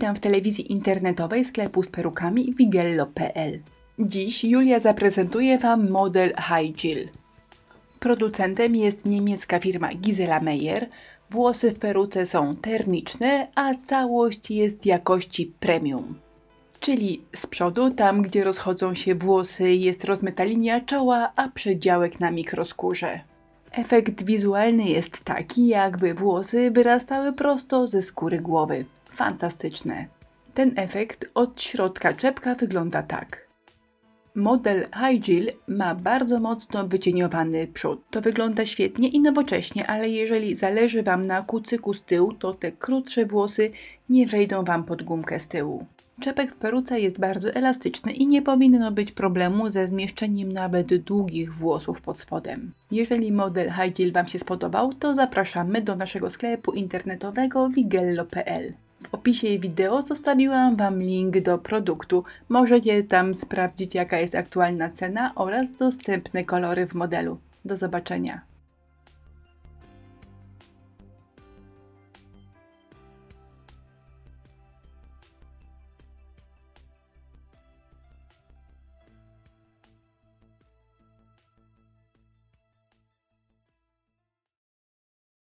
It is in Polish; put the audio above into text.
Witam w telewizji internetowej sklepu z perukami wigello.pl. Dziś Julia zaprezentuje Wam model High Producentem jest niemiecka firma Gisela Meyer. Włosy w peruce są termiczne, a całość jest jakości premium. Czyli z przodu, tam gdzie rozchodzą się włosy, jest rozmyta linia czoła, a przedziałek na mikroskórze. Efekt wizualny jest taki, jakby włosy wyrastały prosto ze skóry głowy. Fantastyczne. Ten efekt od środka czepka wygląda tak. Model Hygil ma bardzo mocno wycieniowany przód. To wygląda świetnie i nowocześnie, ale jeżeli zależy Wam na kucyku z tyłu, to te krótsze włosy nie wejdą Wam pod gumkę z tyłu. Czepek w peruce jest bardzo elastyczny i nie powinno być problemu ze zmieszczeniem nawet długich włosów pod spodem. Jeżeli model High Wam się spodobał, to zapraszamy do naszego sklepu internetowego wigello.pl. Opisie wideo zostawiłam Wam link do produktu. Możecie tam sprawdzić jaka jest aktualna cena oraz dostępne kolory w modelu. Do zobaczenia.